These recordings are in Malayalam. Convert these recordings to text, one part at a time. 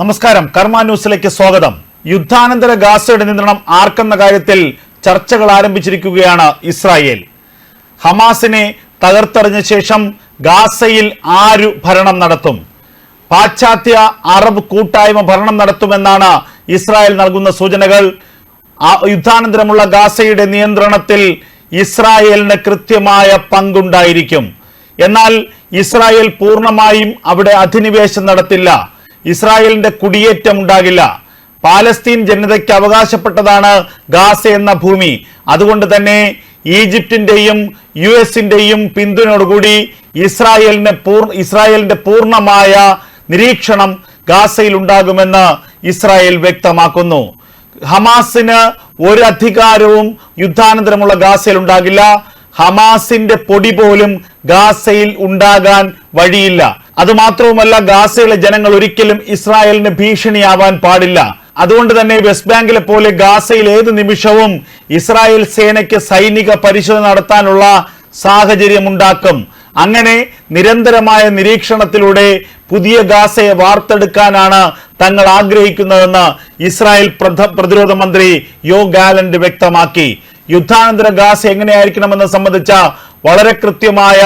നമസ്കാരം. കർമ്മ ന്യൂസിലേക്ക് സ്വാഗതം. യുദ്ധാനന്തര ഗാസയുടെ നിയന്ത്രണം ആർക്കെന്ന കാര്യത്തിൽ ചർച്ചകൾ ആരംഭിച്ചിരിക്കുകയാണ് ഇസ്രായേൽ. ഹമാസിനെ തകർത്തെറിഞ്ഞ ശേഷം ഗാസയിൽ ആരു ഭരണം നടത്തും? പാശ്ചാത്യ അറബ് കൂട്ടായ്മ ഭരണം നടത്തുമെന്നാണ് ഇസ്രായേൽ നൽകുന്ന സൂചനകൾ. യുദ്ധാനന്തരമുള്ള ഗാസയുടെ നിയന്ത്രണത്തിൽ ഇസ്രായേലിന് കൃത്യമായ പങ്കുണ്ടായിരിക്കും. എന്നാൽ ഇസ്രായേൽ പൂർണമായും അവിടെ അധിനിവേശം നടത്തില്ല. ഇസ്രായേലിന്റെ കുടിയേറ്റം ഉണ്ടാകില്ല. പാലസ്തീൻ ജനതയ്ക്ക് അവകാശപ്പെട്ടതാണ് ഗാസ എന്ന ഭൂമി. അതുകൊണ്ട് തന്നെ ഈജിപ്തിന്റെയും യു എസിന്റെയും പിന്തുണയോടുകൂടി ഇസ്രായേലിന് പൂർ ഇസ്രായേലിന്റെ പൂർണമായ നിരീക്ഷണം ഗാസയിൽ ഉണ്ടാകുമെന്ന് ഇസ്രായേൽ വ്യക്തമാക്കുന്നു. ഹമാസിന് ഒരു അധികാരവും യുദ്ധാനന്തരമുള്ള ഗാസയിൽ ഉണ്ടാകില്ല. ഹമാസിന്റെ പൊടി പോലും ഗാസയിൽ ഉണ്ടാകാൻ വഴിയില്ല. അതുമാത്രവുമല്ല ഗാസയിലെ ജനങ്ങൾ ഒരിക്കലും ഇസ്രായേലിന് ഭീഷണിയാവാൻ പാടില്ല. അതുകൊണ്ട് തന്നെ വെസ്റ്റ് ബാങ്കിലെ പോലെ ഗാസയിൽ ഏത് നിമിഷവും ഇസ്രായേൽ സേനയ്ക്ക് സൈനിക പരിശോധന നടത്താനുള്ള സാഹചര്യം ഉണ്ടാക്കും അങ്ങനെ നിരന്തരമായ നിരീക്ഷണത്തിലൂടെ പുതിയ ഗാസയെ വാർത്തെടുക്കാനാണ് തങ്ങൾ ആഗ്രഹിക്കുന്നതെന്ന് ഇസ്രായേൽ പ്രതിരോധ മന്ത്രി യോ ഗാലന്റ് വ്യക്തമാക്കി. യുദ്ധാനന്തര ഗാസ എങ്ങനെയായിരിക്കണമെന്ന് സംബന്ധിച്ച വളരെ കൃത്യമായ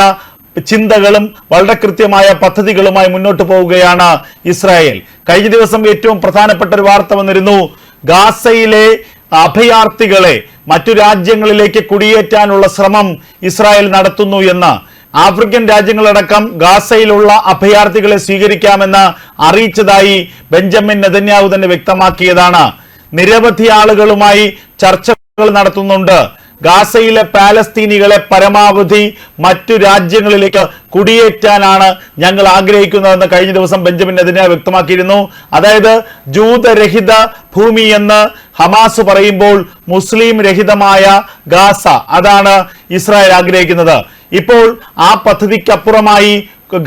ചിന്തകളും വളരെ കൃത്യമായ പദ്ധതികളുമായി മുന്നോട്ട് പോവുകയാണ് ഇസ്രായേൽ. കഴിഞ്ഞ ദിവസം ഏറ്റവും പ്രധാനപ്പെട്ട ഒരു വാർത്ത വന്നിരുന്നു. ഗാസയിലെ അഭയാർത്ഥികളെ മറ്റു രാജ്യങ്ങളിലേക്ക് കുടിയേറ്റാനുള്ള ശ്രമം ഇസ്രായേൽ നടത്തുന്നു എന്ന്. ആഫ്രിക്കൻ രാജ്യങ്ങളടക്കം ഗാസയിലുള്ള അഭയാർത്ഥികളെ സ്വീകരിക്കാമെന്ന് അറിയിച്ചതായി ബെഞ്ചമിൻ നെതന്യാഹു തന്നെ വ്യക്തമാക്കിയതാണ്. നിരവധി ആളുകളുമായി ചർച്ചകൾ നടത്തുന്നുണ്ട്. ഗാസയിലെ പാലസ്തീനികളെ പരമാവധി മറ്റു രാജ്യങ്ങളിലേക്ക് കുടിയേറ്റാനാണ് ഞങ്ങൾ ആഗ്രഹിക്കുന്നതെന്ന് കഴിഞ്ഞ ദിവസം ബെഞ്ചമിൻ അതിനെ വ്യക്തമാക്കിയിരുന്നു. അതായത് ജൂതരഹിത ഭൂമി എന്ന് ഹമാസ് പറയുമ്പോൾ മുസ്ലിം രഹിതമായ ഗാസ അതാണ് ഇസ്രായേൽ ആഗ്രഹിക്കുന്നത്. ഇപ്പോൾ ആ പദ്ധതിക്കപ്പുറമായി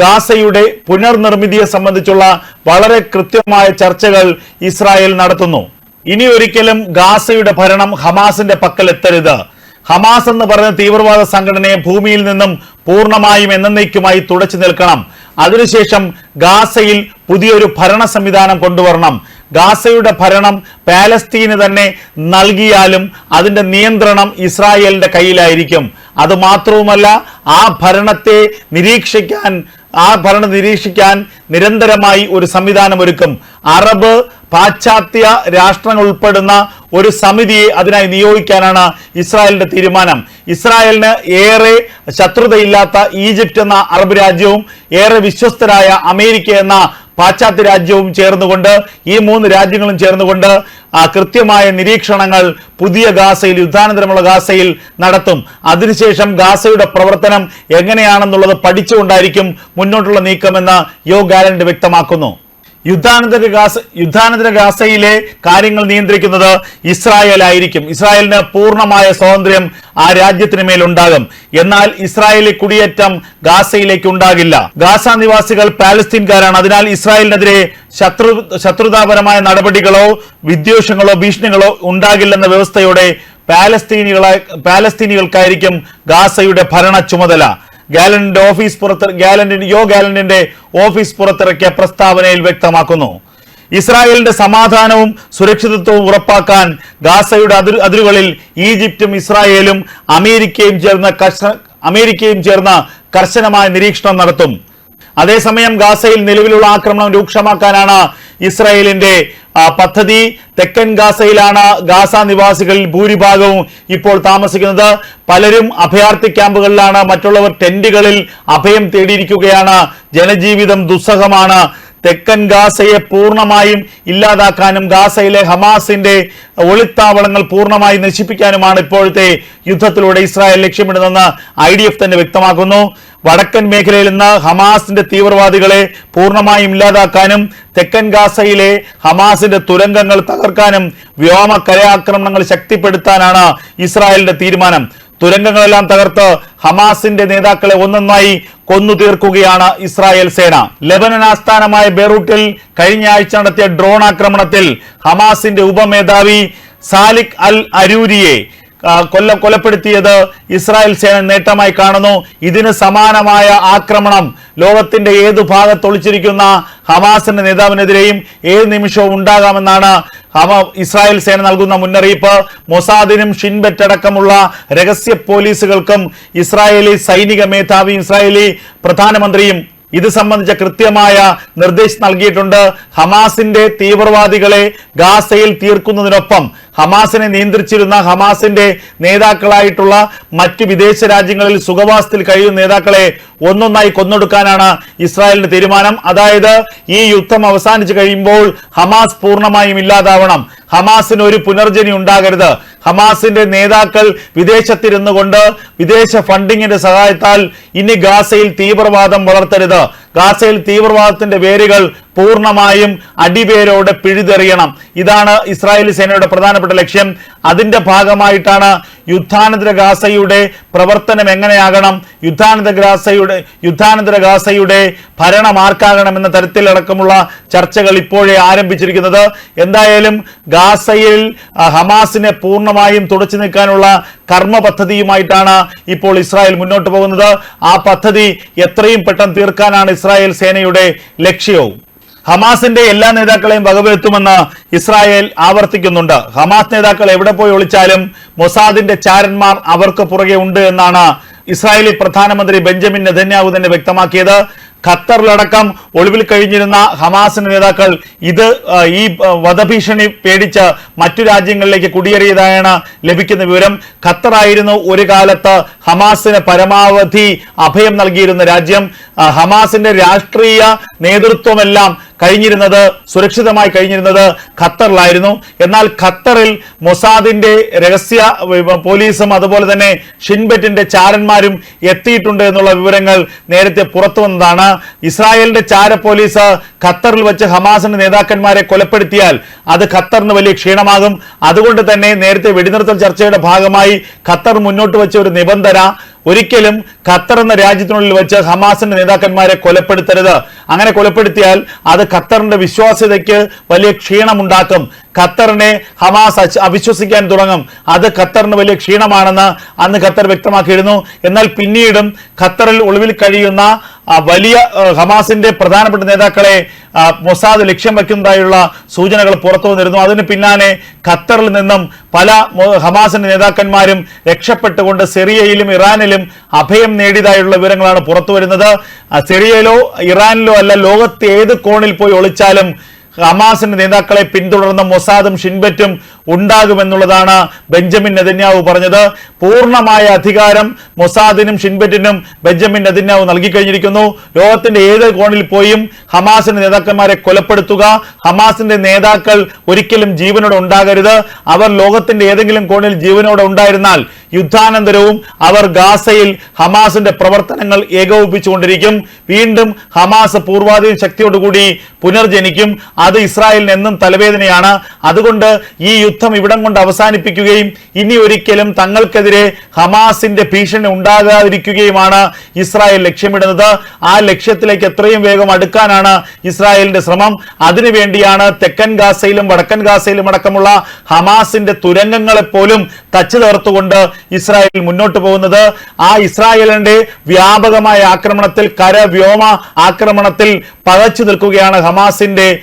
ഗാസയുടെ പുനർനിർമ്മിതിയെ സംബന്ധിച്ചുള്ള വളരെ കൃത്യമായ ചർച്ചകൾ ഇസ്രായേൽ നടത്തുന്നു. ഇനി ഒരിക്കലും ഗാസയുടെ ഭരണം ഹമാസിന്റെ പക്കൽ എത്തരുത് ഹമാസ് എന്ന് പറയുന്ന തീവ്രവാദ സംഘടനയെ ഭൂമിയിൽ നിന്നും പൂർണമായും എന്നേക്കുമായി തുടച്ചു നിൽക്കണം. അതിനുശേഷം ഗാസയിൽ പുതിയൊരു ഭരണ സംവിധാനം കൊണ്ടുവരണം. ഗാസയുടെ ഭരണം പാലസ്തീന് തന്നെ നൽകിയാലും അതിന്റെ നിയന്ത്രണം ഇസ്രായേലിന്റെ കയ്യിലായിരിക്കും. അതുമാത്രവുമല്ല ആ ഭരണത്തെ നിരീക്ഷിക്കാൻ ആ ഭരണം നിരീക്ഷിക്കാൻ നിരന്തരമായി ഒരു സംവിധാനം ഒരുക്കും. അറബ് പാശ്ചാത്യ രാഷ്ട്രങ്ങൾ ഉൾപ്പെടുന്ന ഒരു സമിതിയെ അതിനായി നിയോഗിക്കാനാണ് ഇസ്രായേലിന്റെ തീരുമാനം. ഇസ്രായേലിന് ഏറെ ശത്രുതയില്ലാത്ത ഈജിപ്റ്റ് എന്ന അറബ് രാജ്യവും ഏറെ വിശ്വസ്തരായ അമേരിക്ക എന്ന പാശ്ചാത്യ രാജ്യവും ചേർന്നുകൊണ്ട് ഈ മൂന്ന് രാജ്യങ്ങളും ചേർന്നുകൊണ്ട് കൃത്യമായ നിരീക്ഷണങ്ങൾ പുതിയ ഗാസയിൽ യുദ്ധാനന്തരമുള്ള ഗാസയിൽ നടത്തും. അതിനുശേഷം ഗാസയുടെ പ്രവർത്തനം എങ്ങനെയാണെന്നുള്ളത് പഠിച്ചുകൊണ്ടായിരിക്കും മുന്നോട്ടുള്ള നീക്കമെന്ന് യോ ഗാലൻഡ് വ്യക്തമാക്കുന്നു. യുദ്ധാനന്തര ഗാസ യുദ്ധാനന്തര ഗാസയിലെ കാര്യങ്ങൾ നിയന്ത്രിക്കുന്നത് ഇസ്രായേൽ ആയിരിക്കും ഇസ്രായേലിന് പൂർണമായ സ്വാതന്ത്ര്യം ആ രാജ്യത്തിന് മേലുണ്ടാകും. എന്നാൽ ഇസ്രായേലി കുടിയേറ്റം ഗാസയിലേക്ക് ഉണ്ടാകില്ല. ഗാസ നിവാസികൾ പാലസ്തീൻകാരാണ്. അതിനാൽ ഇസ്രായേലിനെതിരെ ശത്രു ശത്രുതാപരമായ നടപടികളോ വിദ്വേഷങ്ങളോ ഭീഷണികളോ ഉണ്ടാകില്ലെന്ന വ്യവസ്ഥയോടെ പാലസ്തീനികളെ പാലസ്തീനികൾക്കായിരിക്കും ഗാസയുടെ ഭരണ ചുമതല. ഗാലന്റിന്റെ ഓഫീസ് പുറത്ത് ഗാലന്റിന്റെ യോ ഗാലന്റിന്റെ ഓഫീസ് പുറത്തിറക്കിയ പ്രസ്താവനയിൽ വ്യക്തമാക്കുന്നു. ഇസ്രായേലിന്റെ സമാധാനവും സുരക്ഷിതത്വവും ഉറപ്പാക്കാൻ ഗാസയുടെ അതിർ അതിരുകളിൽ ഈജിപ്തും ഇസ്രായേലും അമേരിക്കയും ചേർന്ന അമേരിക്കയും ചേർന്ന കർശനമായ നിരീക്ഷണം നടത്തും. അതേസമയം ഗാസയിൽ നിലവിലുള്ള ആക്രമണം രൂക്ഷമാക്കാനാണ് ഇസ്രായേലിന്റെ പദ്ധതി തെക്കൻ ഗാസയിലാണ്. ഗാസ നിവാസികളിൽ ഭൂരിഭാഗവും ഇപ്പോൾ താമസിക്കുന്നത്. പലരും അഭയാർത്ഥി ക്യാമ്പുകളിലാണ്. മറ്റുള്ളവർ ടെന്റുകളിൽ അഭയം തേടിയിരിക്കുകയാണ്. ജനജീവിതം ദുസ്സഹമാണ്. തെക്കൻ ഗാസയെ പൂർണമായും ഇല്ലാതാക്കാനും ഗാസയിലെ ഹമാസിന്റെ ഒളിത്താവളങ്ങൾ പൂർണമായി നശിപ്പിക്കാനുമാണ് ഇപ്പോഴത്തെ യുദ്ധത്തിലൂടെ ഇസ്രായേൽ ലക്ഷ്യമിടുന്നതെന്ന് ഐ തന്നെ വ്യക്തമാക്കുന്നു. വടക്കൻ മേഖലയിൽ നിന്ന് ഹമാസിന്റെ തീവ്രവാദികളെ പൂർണമായും ഇല്ലാതാക്കാനും തെക്കൻ ഗാസയിലെ ഹമാസിന്റെ തുരങ്കങ്ങൾ തകർക്കാനും വ്യോമ കരയാക്രമണങ്ങൾ ശക്തിപ്പെടുത്താനാണ് ഇസ്രായേലിന്റെ തീരുമാനം. തുരങ്കങ്ങളെല്ലാം തകർത്ത് ഹമാസിന്റെ നേതാക്കളെ ഒന്നൊന്നായി കൊന്നു തീർക്കുകയാണ് ഇസ്രായേൽ സേന. ലെബനൻ ആസ്ഥാനമായ ബെറൂട്ടിൽ കഴിഞ്ഞ ആഴ്ച നടത്തിയ ഡ്രോൺ ആക്രമണത്തിൽ ഹമാസിന്റെ ഉപമേധാവി സാലിക് അൽ അരൂരിയെ കൊല്ല കൊലപ്പെടുത്തിയത് ഇസ്രായേൽ സേന നേട്ടമായി കാണുന്നു. ഇതിന് സമാനമായ ആക്രമണം ലോകത്തിന്റെ ഏത് ഭാഗത്ത് ഒളിച്ചിരിക്കുന്ന ഹമാസിന്റെ നേതാവിനെതിരെയും ഏത് നിമിഷവും ഉണ്ടാകാമെന്നാണ് ഹമ ഇസ്രായേൽ സേന നൽകുന്ന മുന്നറിയിപ്പ്. മൊസാദിനും ഷിൻബെറ്റ് അടക്കമുള്ള രഹസ്യ പോലീസുകൾക്കും ഇസ്രായേലി സൈനിക മേധാവിയും ഇസ്രായേലി പ്രധാനമന്ത്രിയും ഇത് സംബന്ധിച്ച കൃത്യമായ നിർദ്ദേശം നൽകിയിട്ടുണ്ട്. ഹമാസിന്റെ തീവ്രവാദികളെ ഗാസയിൽ തീർക്കുന്നതിനൊപ്പം ഹമാസിനെ നിയന്ത്രിച്ചിരുന്ന ഹമാസിന്റെ നേതാക്കളായിട്ടുള്ള മറ്റ് വിദേശ രാജ്യങ്ങളിൽ സുഖവാസത്തിൽ കഴിയുന്ന നേതാക്കളെ ഒന്നൊന്നായി കൊന്നൊടുക്കാനാണ് ഇസ്രായേലിന്റെ തീരുമാനം. അതായത് ഈ യുദ്ധം അവസാനിച്ചു കഴിയുമ്പോൾ ഹമാസ് പൂർണമായും ഇല്ലാതാവണം. ഹമാസിന് ഒരു പുനർജനി ഉണ്ടാകരുത്. ഹമാസിന്റെ നേതാക്കൾ വിദേശത്തിരുന്നു കൊണ്ട് വിദേശ ഫണ്ടിങ്ങിന്റെ സഹായത്താൽ ഇനി ഗാസയിൽ തീവ്രവാദം വളർത്തരുത്. ഗാസയിൽ തീവ്രവാദത്തിന്റെ വേരുകൾ പൂർണമായും അടിവേരോടെ പിഴുതെറിയണം. ഇതാണ് ഇസ്രായേൽ സേനയുടെ പ്രധാനപ്പെട്ട ലക്ഷ്യം. അതിന്റെ ഭാഗമായിട്ടാണ് യുദ്ധാനന്തര ഗാസയുടെ പ്രവർത്തനം എങ്ങനെയാകണം യുദ്ധാനന്തര ഗാസയുടെ യുദ്ധാനന്തര ഗാസയുടെ ഭരണം ആർക്കാകണം എന്ന തരത്തിലടക്കമുള്ള ചർച്ചകൾ ഇപ്പോഴേ ആരംഭിച്ചിരിക്കുന്നത്. എന്തായാലും ഗാസയിൽ ഹമാസിനെ പൂർണമായും തുടച്ചു നിൽക്കാനുള്ള കർമ്മ പദ്ധതിയുമായിട്ടാണ് ഇപ്പോൾ ഇസ്രായേൽ മുന്നോട്ട് പോകുന്നത്. ആ പദ്ധതി എത്രയും പെട്ടെന്ന് തീർക്കാനാണ് ഇസ്രായേൽ സേനയുടെ ലക്ഷ്യവും ഹമാസിന്റെ എല്ലാ നേതാക്കളെയും വകവരുത്തുമെന്ന് ഇസ്രായേൽ ആവർത്തിക്കുന്നുണ്ട്. ഹമാസ് നേതാക്കൾ എവിടെ പോയി ഒളിച്ചാലും മൊസാദിന്റെ ചാരന്മാർ അവർക്ക് പുറകെ ഉണ്ട് എന്നാണ് ഇസ്രായേലി പ്രധാനമന്ത്രി ബെഞ്ചമിൻ നെതന്യാവു തന്നെ വ്യക്തമാക്കിയത്. ഖത്തറിലടക്കം ഒളിവിൽ കഴിഞ്ഞിരുന്ന ഹമാസിന്റെ നേതാക്കൾ ഇത് ഈ വധഭീഷണി പേടിച്ച് മറ്റു രാജ്യങ്ങളിലേക്ക് കുടിയേറിയതായാണ് ലഭിക്കുന്ന വിവരം. ഖത്തറായിരുന്നു ഒരു കാലത്ത് ഹമാസിന് പരമാവധി അഭയം നൽകിയിരുന്ന രാജ്യം. ഹമാസിന്റെ രാഷ്ട്രീയ നേതൃത്വമെല്ലാം കഴിഞ്ഞിരുന്നത് സുരക്ഷിതമായി കഴിഞ്ഞിരുന്നത് ഖത്തറിലായിരുന്നു. എന്നാൽ ഖത്തറിൽ മൊസാദിന്റെ രഹസ്യ പോലീസും അതുപോലെ തന്നെ ഷിൻബെറ്റിന്റെ ചാരന്മാരും എത്തിയിട്ടുണ്ട് എന്നുള്ള വിവരങ്ങൾ നേരത്തെ പുറത്തു വന്നതാണ്. ഇസ്രായേലിന്റെ ചാര പോലീസ് ഖത്തറിൽ വെച്ച് ഹമാസിന്റെ നേതാക്കന്മാരെ കൊലപ്പെടുത്തിയാൽ അത് ഖത്തറിന് വലിയ ക്ഷീണമാകും. അതുകൊണ്ട് തന്നെ നേരത്തെ വെടിനിർത്തൽ ചർച്ചയുടെ ഭാഗമായി ഖത്തർ മുന്നോട്ട് വെച്ച ഒരു നിബന്ധന ഒരിക്കലും ഖത്തർ എന്ന രാജ്യത്തിനുള്ളിൽ വെച്ച് ഹമാസിന്റെ നേതാക്കന്മാരെ കൊലപ്പെടുത്തരുത്. അങ്ങനെ കൊലപ്പെടുത്തിയാൽ അത് ഖത്തറിന്റെ വിശ്വാസ്യതയ്ക്ക് വലിയ ക്ഷീണമുണ്ടാക്കും. ഖത്തറിനെ ഹമാസ് അവിശ്വസിക്കാൻ തുടങ്ങും. അത് ഖത്തറിന് വലിയ ക്ഷീണമാണെന്ന് അന്ന് ഖത്തർ വ്യക്തമാക്കിയിരുന്നു. എന്നാൽ പിന്നീടും ഖത്തറിൽ ഒളിവിൽ കഴിയുന്ന വലിയ ഹമാസിന്റെ പ്രധാനപ്പെട്ട നേതാക്കളെ മൊസാദ് ലക്ഷ്യം വയ്ക്കുന്നതായുള്ള സൂചനകൾ പുറത്തു വന്നിരുന്നു. അതിന് പിന്നാലെ ഖത്തറിൽ നിന്നും പല ഹമാസിന്റെ നേതാക്കന്മാരും രക്ഷപ്പെട്ടുകൊണ്ട് സിറിയയിലും ഇറാനിലും അഭയം നേടിയതായുള്ള വിവരങ്ങളാണ് പുറത്തു വരുന്നത്. സിറിയയിലോ ഇറാനിലോ അല്ല ലോകത്ത് ഏത് കോണിൽ പോയി ഒളിച്ചാലും ഹമാസിന്റെ നേതാക്കളെ പിന്തുടർന്ന മൊസാദും ഷിൻബറ്റും ഉണ്ടാകുമെന്നുള്ളതാണ് ബെഞ്ചമിൻ നെതന്യാവു പറഞ്ഞത്. പൂർണമായ അധികാരം മൊസാദിനും ഷിൻബറ്റിനും ബെഞ്ചമിൻ നെതിന്യാവ് നൽകിക്കഴിഞ്ഞിരിക്കുന്നു. ലോകത്തിന്റെ ഏത് കോണിൽ പോയും ഹമാസിന്റെ നേതാക്കന്മാരെ കൊലപ്പെടുത്തുക ഹമാസിന്റെ നേതാക്കൾ ഒരിക്കലും ജീവനോടെ ഉണ്ടാകരുത്. അവർ ലോകത്തിന്റെ ഏതെങ്കിലും കോണിൽ ജീവനോടെ ഉണ്ടായിരുന്നാൽ യുദ്ധാനന്തരവും അവർ ഗാസയിൽ ഹമാസിന്റെ പ്രവർത്തനങ്ങൾ ഏകോപിപ്പിച്ചുകൊണ്ടിരിക്കും. വീണ്ടും ഹമാസ് പൂർവാധീന ശക്തിയോടുകൂടി പുനർജനിക്കും. അത് ഇസ്രായേലിന് എന്നും തലവേദനയാണ്. അതുകൊണ്ട് ഈ യുദ്ധം ഇവിടം കൊണ്ട് അവസാനിപ്പിക്കുകയും ഇനി ഒരിക്കലും തങ്ങൾക്കെതിരെ ഹമാസിന്റെ ഭീഷണി ഉണ്ടാകാതിരിക്കുകയുമാണ് ഇസ്രായേൽ ലക്ഷ്യമിടുന്നത്. ആ ലക്ഷ്യത്തിലേക്ക് എത്രയും വേഗം അടുക്കാനാണ് ഇസ്രായേലിന്റെ ശ്രമം. അതിനുവേണ്ടിയാണ് തെക്കൻ ഗാസയിലും വടക്കൻ ഗാസയിലും അടക്കമുള്ള ഹമാസിന്റെ തുരങ്കങ്ങളെ പോലും തച്ചു തേർത്തുകൊണ്ട് ഇസ്രായേൽ മുന്നോട്ട് പോകുന്നത്. ആ ഇസ്രായേലിന്റെ വ്യാപകമായ ആക്രമണത്തിൽ കര വ്യോമ ആക്രമണത്തിൽ പകച്ചു നിൽക്കുകയാണ് ഹമാസിന്റെ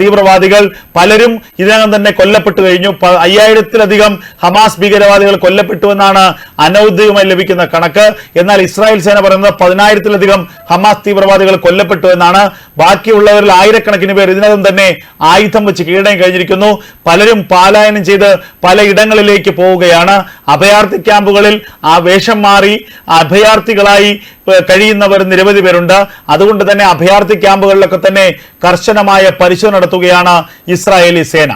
തീവ്രവാദികൾ. പലരും ഇതിനകം തന്നെ കൊല്ലപ്പെട്ടു കഴിഞ്ഞു. അയ്യായിരത്തിലധികം ഹമാസ് ഭീകരവാദികൾ കൊല്ലപ്പെട്ടുവെന്നാണ് അനൌദ്യോഗികമായി ലഭിക്കുന്ന കണക്ക്. എന്നാൽ ഇസ്രായേൽ സേന പറയുന്നത് പതിനായിരത്തിലധികം ഹമാസ് തീവ്രവാദികൾ കൊല്ലപ്പെട്ടു എന്നാണ്. ബാക്കിയുള്ളവരിൽ ആയിരക്കണക്കിന് പേർ ഇതിനകം തന്നെ ആയുധം വെച്ച് കീഴടം കഴിഞ്ഞിരിക്കുന്നു. പലരും പാലായനം ചെയ്ത് പലയിടങ്ങളിലേക്ക് പോവുകയാണ്. അഭയാർത്ഥി ക്യാമ്പുകളിൽ ആ വേഷം മാറി അഭയാർത്ഥികളായി കഴിയുന്നവർ നിരവധി പേരുണ്ട്. അതുകൊണ്ട് തന്നെ അഭയാർത്ഥി ക്യാമ്പുകളിലൊക്കെ തന്നെ കർശനമായ പരിശോധന നടത്തുകയാണ് ഇസ്രായേലി സേന.